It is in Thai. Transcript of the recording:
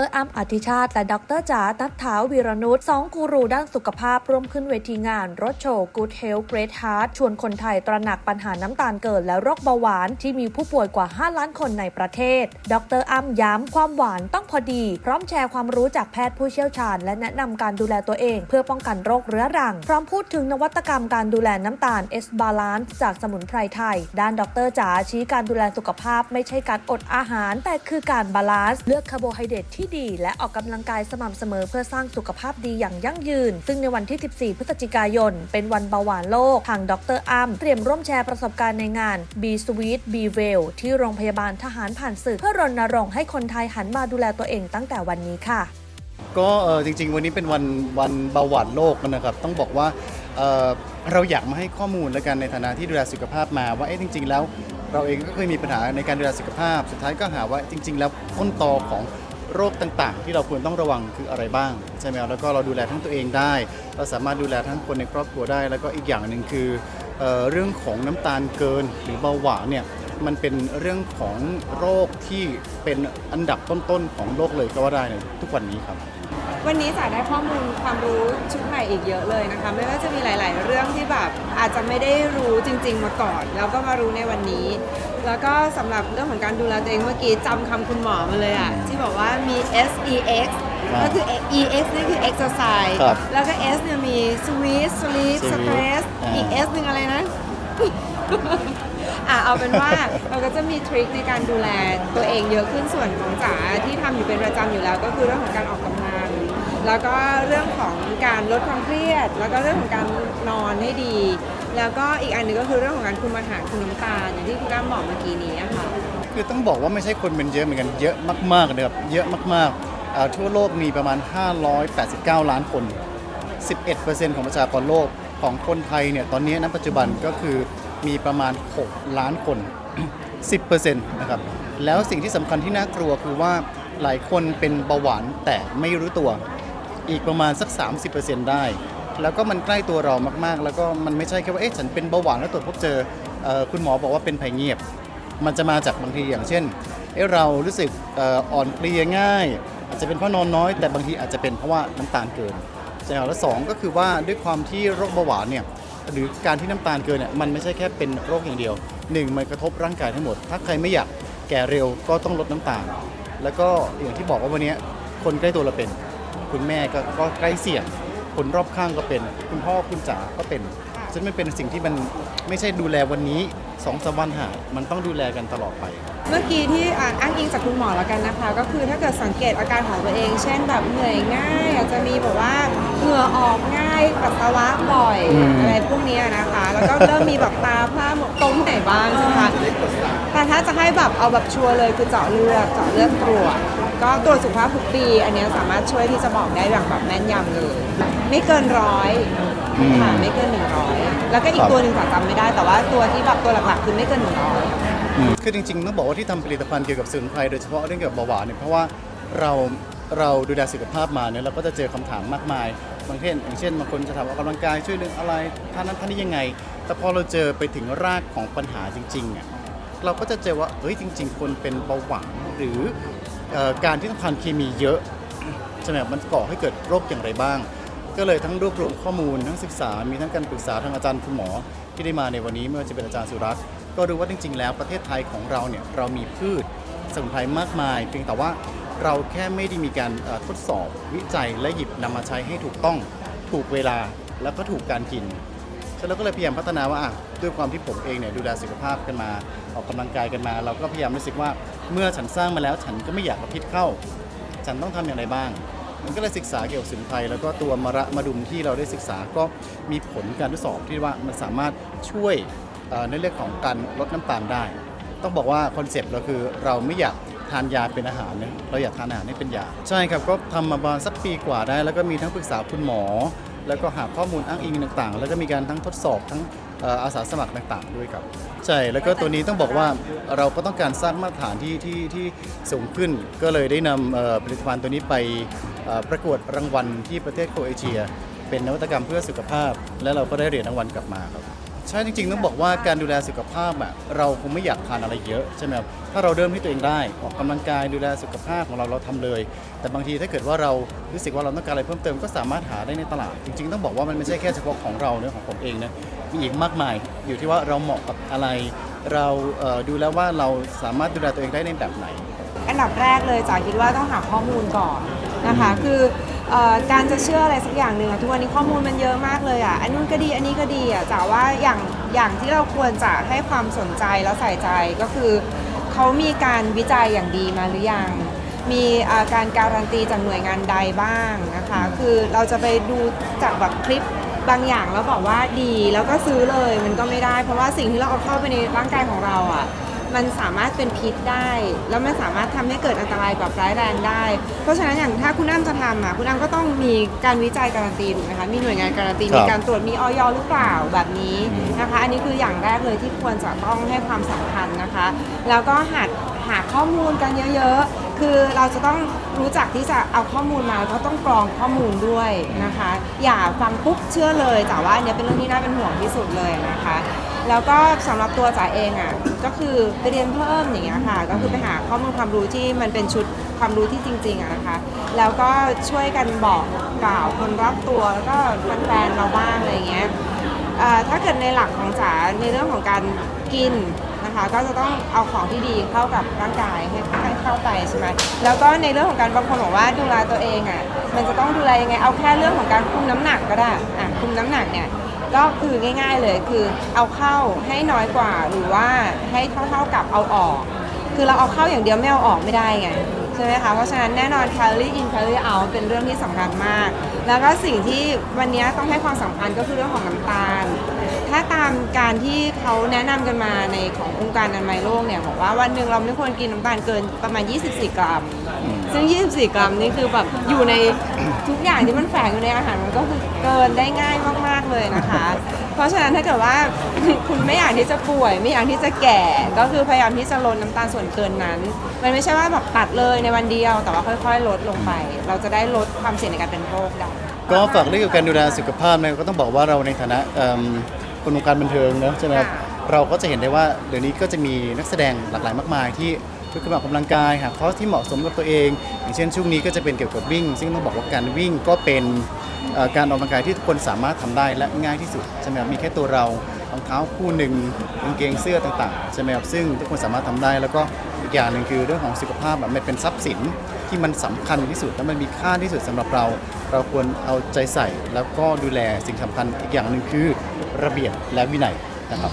รอ้ำอธิชาติ และดรจ๋านัทธาวีรนุชสองกูรูด้านสุขภาพร่วมขึ้นเวทีงานรถโชว์ Good Health Great Heart ชวนคนไทยตระหนักปัญหาน้ำตาลเกิดและโรคเบาหวานที่มีผู้ป่วยกว่า 5 ล้านคนในประเทศ ดรอ้ำย้ำความหวานต้องพอดี พร้อมแชร์ความรู้จากแพทย์ผู้เชี่ยวชาญ และแนะนำการดูแลตัวเอง เพื่อป้องกันโรคเรื้อรัง พร้อมพูดถึงนวัตกรรมการดูแลน้ำตาล S Balance จากสมุนไพรไทย ด้านดรจ๋าชี้การดูแลสุขภาพ ไม่ใช่การอดอาหาร แต่คือการบาลานซ์เลือกคาร์โบไฮเดรตที่ดี และออกกำลังกายสม่ำเสมอเพื่อสร้างสุขภาพดีอย่างยั่งยืน ซึ่งในวันที่ 14 พฤศจิกายน เป็นวันเบาหวานโลก ทางดรอ้ำเตรียมร่วมแชร์ประสบการณ์ในงาน Be Sweet Be Well ที่โรงพยาบาลทหารผ่านศึกเพื่อรณรงค์ให้คนไทยหันมาดูแลตัวเองตั้งแต่วันนี้ค่ะก็จริง ๆ วันนี้เป็นวันวันเบาหวานโลกนะครับ ต้องบอกว่าเเราอยากมาให้ข้อมูลแล้วกันในฐานะที่ดูแลสุขภาพมาว่าเอ๊ะจริง ๆ แล้ว เราเองก็เคยมีปัญหาในการดูแลสุขภาพ สุดท้ายก็หาว่าจริง ๆ แล้วต้นตอของ โรคต่างๆ ที่เราควรต้องระวังคืออะไรบ้างใช่ไหมครับแล้วก็เราดูแลทั้งตัวเองได้ เราสามารถดูแลทั้งคนในครอบครัวได้ แล้วก็อีกอย่างหนึ่งคือเออเรื่องของน้ำตาลเกินหรือเบาหวานเนี่ยมันเป็นเรื่องของโรคที่เป็นอันดับต้นๆของโลกเลยก็ว่าได้ในทุกวันนี้ครับ วันนี้จะได้ข้อมูลความรู้ชุดใหม่อีกเยอะเลยนะคะ ไม่ว่าจะมีหลาย ๆ เรื่องที่แบบอาจจะไม่ได้รู้จริง ๆ มาก่อน แล้วก็มารู้ในวันนี้ แล้วก็สำหรับเรื่องของการดูแลตัวเองเมื่อกี้จำคำคุณหมอมาเลยอะที่บอกว่ามี S E X ครับก็คือ E X นี่คือ exercise ครับแล้วก็ S เนี่ยมี sweet sleep Sleep stress อ่า อีก S หนึ่งอะไรนะ อะเอาเป็นว่า เราก็จะมีทริคในการดูแลตัวเองเยอะขึ้นส่วนของจ๋าที่ทำอยู่เป็นประจำอยู่แล้ว ก็คือเรื่องของการออกกำลัง แล้วก็เรื่องของการลดความเครียด แล้วก็เรื่องของการนอนให้ดี แล้วก็อีกอันหนึ่งก็คือเรื่องของการคุมอาหารคุมน้ำตาลอย่างที่คุณก้ามบอกเมื่อกี้นี้ค่ะ คือต้องบอกว่าไม่ใช่คนเป็นเยอะเหมือนกันเยอะมากๆนะครับเยอะมากๆอ่าทั่วโลกมีประมาณ 589 ล้านคน 11%ของประชากรโลกของคนไทยเนี่ยตอนนี้ณปัจจุบันก็คือมีประมาณ 6 ล้านคน 10%นะครับแล้วสิ่งที่สำคัญที่น่ากลัวคือว่าหลายคนเป็นเบาหวานแต่ไม่รู้ตัว อีกประมาณสัก 30%ได้ แล้วก็มันใกล้ตัวเรามากๆ แล้วก็มันไม่ใช่แค่ว่าเอ๊ะฉันเป็นเบาหวานแล้วตรวจพบเจอเอ่อคุณหมอบอกว่าเป็นภัยเงียบ มันจะมาจากบางทีอย่างเช่นเอ๊ะเรารู้สึกเอ่ออ่อนเพลียง่าย อาจจะเป็นเพราะนอนน้อย แต่บางทีอาจจะเป็นเพราะว่าน้ำตาลเกินใช่ไหมครับแล้วสองก็คือว่าด้วยความที่โรคเบาหวานเนี่ยหรือการที่น้ำตาลเกินเนี่ยมันไม่ใช่แค่เป็นโรคอย่างเดียวหนึ่งมันกระทบร่างกายทั้งหมด ถ้าใครไม่อยากแก่เร็วก็ต้องลดน้ำตาล แล้วก็อย่างที่บอกว่าวันนี้คนใกล้ตัวเราเป็น คุณแม่ก็ก็ใกล้เสี่ยง คนรอบข้างก็เป็น คุณพ่อคุณจ๋าก็เป็นซึ่งมันเป็นสิ่งที่มันไม่ใช่ดูแลวันนี้สองสามวันหายมันต้องดูแลกันตลอดไป เมื่อกี้ที่อ่านอ้างอิงจากคุณหมอแล้วกันนะคะ ก็คือถ้าเกิดสังเกตอาการของตัวเอง เช่นแบบเหนื่อยง่าย อาจจะมีแบบว่าเหงื่อออกง่ายปัสสาวะบ่อยอืม อะไรพวกนี้นะคะ แล้วก็เริ่มมีแบบตาพร่าหมดตรงไหนบ้างใช่ไหมคะแต่ถ้า จะให้แบบเอาแบบชัวร์เลยคือเจาะเลือดเจาะเลือดตรวจก็ตรวจสุขภาพทุกปี อันเนี้ยสามารถช่วยที่จะบอกได้อย่างแบบแม่นยำเลย ไม่เกินร้อยค่ะไม่เกินหนึ่งร้อยแล้วก็อีคกรับตัวหนึ่งจ๋าจำไม่ได้แต่ว่าตัวที่แบบตัวหลักๆคือไม่เกินหนึ่งร้อยอืมคือจริงๆต้องบอกว่าที่ทำผลิตภัณฑ์เกี่ยวกับสมุนไพรโดยเฉพาะเรื่องเกี่ยวกับเบาหวานเนี่ยเพราะว่าเราเราดูแลสุขภาพมาเนี่ยเราก็จะเจอคำถามมากมายบางเช่นอย่างเช่นบางคนจะถามว่าออกกำลังกายช่วยเรื่องอะไรท่านั้นท่านี้ยังไง แต่พอเราเจอไปถึงรากของปัญหาจริงๆอะ เราก็จะเจอว่าเฮ้ยจริง ๆ คนเป็นเบาหวานหรืออการที่ต้องทานเคมีเยอะใช่ไหมมันก่อให้เกิดโรคอย่างไรบ้าง ก็เลยทั้งรวบรวมข้อมูลทั้งศึกษา มีทั้งการปรึกษาทางอาจารย์คุณหมอที่ได้มาในวันนี้ไม่ว่าจะเป็นอาจารย์สุรัตน์ก็รู้ว่าจริง ๆ แล้วประเทศไทยของเราเนี่ยเรามีพืชสมุนไพรมากมาย เพียงแต่ว่าเราแค่ไม่ได้มีการทดสอบวิจัยและหยิบนำมาใช้ให้ถูกต้องถูกเวลาแล้วก็ถูกการกินฉะนั้นก็เลยพยายามพัฒนาว่า ด้วยความที่ผมเองเนี่ยดูแลสุขภาพกันมา ออกกำลังกายกันมา เราก็พยายามรู้สึกว่าเมื่อฉันสร้างมาแล้วฉันก็ไม่อยากเอาพิษเข้า ฉันต้องทำอย่างไรบ้าง มันก็เลยศึกษาเกี่ยวกับสมุนไพรแล้วก็ตัวมะระมาดุมที่เราได้ศึกษาก็มีผลการทดสอบที่ว่ามันสามารถช่วยในเรื่องของการลดน้ำตาลได้ ต้องบอกว่าคอนเซ็ปต์เราคือเราไม่อยากทานยาเป็นอาหารนะเราอยากทานอาหารให้เป็นยา ใช่ครับก็ทำมาประมาณสักปีกว่าได้ แล้วก็มีทั้งปรึกษาคุณหมอ แล้วก็หาข้อมูลอ้างอิงต่างๆ แล้วก็มีการทั้งทดสอบทั้ง อาสาสมัครต่างๆด้วยครับใช่แล้วก็ตัวนี้ต้องบอกว่าเราก็ต้องการสร้างมาตรฐานที่ที่ที่สูงขึ้น ก็เลยได้นำผลิตภัณฑ์ตัวนี้ไปประกวดรางวัลที่ประเทศโคเอเชีย เป็นนวัตกรรมเพื่อสุขภาพ และเราก็ได้เหรียญรางวัลกลับมาครับ ใช่จริง ๆ ต้องบอกว่าการดูแลสุขภาพอะเราคงไม่อยากทานอะไรเยอะใช่ไหมครับถ้าเราเริ่มที่ตัวเองได้ออกกำลังกายดูแลสุขภาพของเราเราทำเลย แต่บางทีถ้าเกิดว่าเรารู้สึกว่าเราต้องการอะไรเพิ่มเติมก็สามารถหาได้ในตลาด จริง ๆ ต้องบอกว่ามันไม่ใช่แค่เฉพาะของเราเนะของผมเองนะมีอีกมากมายอยู่ที่ว่าเราเหมาะกับอะไร เราเอ่อดูแล้วว่าเราสามารถดูแลตัวเองได้ในแบบไหน อันดับแรกเลยจ๋าคิดว่าต้องหาข้อมูลก่อน นะคะคือเออการจะเชื่ออะไรสักอย่างหนึ่งอะทุกวันนี้ข้อมูลมันเยอะมากเลยอะอันนู้นก็ดีอันนี้ก็ดีอะจ๋าว่าอย่างอย่างที่เราควรจะให้ความสนใจแล้วใส่ใจก็คือ เขามีการวิจัยอย่างดีมาหรือยัง มีอ่าการการันตีจากหน่วยงานใดบ้างนะคะ คือเราจะไปดูจากแบบคลิปบางอย่างแล้วบอกว่าดีแล้วก็ซื้อเลยมันก็ไม่ได้ เพราะว่าสิ่งที่เราเอาเข้าไปในร่างกายของเราอะ มันสามารถเป็นพิษได้ แล้วมันสามารถทำให้เกิดอันตรายแบบร้ายแรงได้ เพราะฉะนั้นอย่างถ้าคุณอ้ำจะทำอะคุณอ้ำก็ต้องมีการวิจัยการันตีถูกไหมคะมีหน่วยงานการันตีครับมีการตรวจมีออยหรือเปล่าแบบนี้นะคะ อันนี้คืออย่างแรกเลยที่ควรจะต้องให้ความสำคัญนะคะ แล้วก็หัดหาข้อมูลกันเยอะๆ คือเราจะต้องรู้จักที่จะเอาข้อมูลมาก็ต้องกรองข้อมูลด้วยนะคะ อย่าฟังปุ๊บเชื่อเลย แต่ว่าอันเนี้ยเป็นเรื่องที่น่าเป็นห่วงที่สุดเลยนะคะ แล้วก็สำหรับตัวจ๋าเองอะก็คือไปเรียนเพิ่มอย่างเงี้ยค่ะ ก็คือไปหาข้อมูลความรู้ที่มันเป็นชุดความรู้ที่จริงๆอะนะคะ แล้วก็ช่วยกันบอกกล่าวคนรอบตัวแล้วก็แฟนๆเราบ้างอะไรเงี้ยถ้าเกิดในหลักของจ๋าในเรื่องของการกินนะคะก็จะต้องเอาของที่ดีเข้ากับร่างกายให้ให้เข้าไปใช่ไหมแล้วก็ในเรื่องของการบางคนบอกว่าดูแลตัวเองอะมันจะต้องดูแลยังไงเอาแค่เรื่องของการคุมน้ำหนักก็ได้อะคุมน้ำหนักเนี่ย ก็คือง่าย ๆเลยคือเอาเข้าให้น้อยกว่าหรือว่าให้เท่าๆกับเอาออก คือเราเอาเข้าอย่างเดียวไม่เอาออกไม่ได้ไงใช่ไหมคะเพราะฉะนั้นแน่นอน calorie in calorie out เป็นเรื่องที่สำคัญมาก แล้วก็สิ่งที่วันนี้ต้องให้ความสำคัญก็คือเรื่องของน้ำตาล ถ้าตามการที่เขาแนะนำกันมาในขององค์การอนามัยโลกเนี่ยบอกว่าวันหนึ่งเราไม่ควรกินน้ำตาลเกินประมาณ 24 กรัม ซึ่ง 24 กรัมนี่คือแบบอยู่ใน ทุกอย่างที่มันแฝงอยู่ในอาหารมันก็คือเกินได้ง่ายมาก ๆ เลยนะคะ เพราะฉะนั้นถ้าเกิดว่า คุณไม่อยากที่จะป่วย ไม่อยากที่จะแก่ ก็คือพยายามที่จะลดน้ำตาลส่วนเกินนั้น มันไม่ใช่ว่าแบบตัดเลยในวันเดียว แต่ว่าค่อย ๆ ลดลงไป เราจะได้ลดความเสี่ยงในการเป็นโรคได้ ก็ฝากเรื่องเกี่ยวกับการดูแลสุขภาพนะก็ต้องบอกว่าเราในฐานะเอิ่ม คนวงการบันเทิงเนอะใช่ไหมครับค่ะเราก็จะเห็นได้ว่าเดี๋ยวนี้ก็จะมีนักแสดงหลากหลายมากมายที่ลุกขึ้นมาออกกำลังกายหาคอร์สที่เหมาะสมกับตัวเอง อย่างเช่นช่วงนี้ก็จะเป็นเกี่ยวกับวิ่ง ซึ่งต้องบอกว่าการวิ่งก็เป็นเอ่อการออกกำลังกายที่ทุกคนสามารถทำได้และง่ายที่สุดใช่ไหมครับมีแค่ตัวเรารองเท้าคู่หนึ่งกางเกงเสื้อต่างๆใช่ไหมครับซึ่งทุกคนสามารถทำได้แล้วก็อีกอย่างหนึ่งคือเรื่องของสุขภาพแบบมันเป็นทรัพย์สินที่มันสำคัญที่สุดและมันมีค่าที่สุดสำหรับเรา เราควรเอาใจใส่แล้วก็ดูแลสิ่งสำคัญอีกอย่างหนึ่งคือ ระเบียบและวินัยนะครับ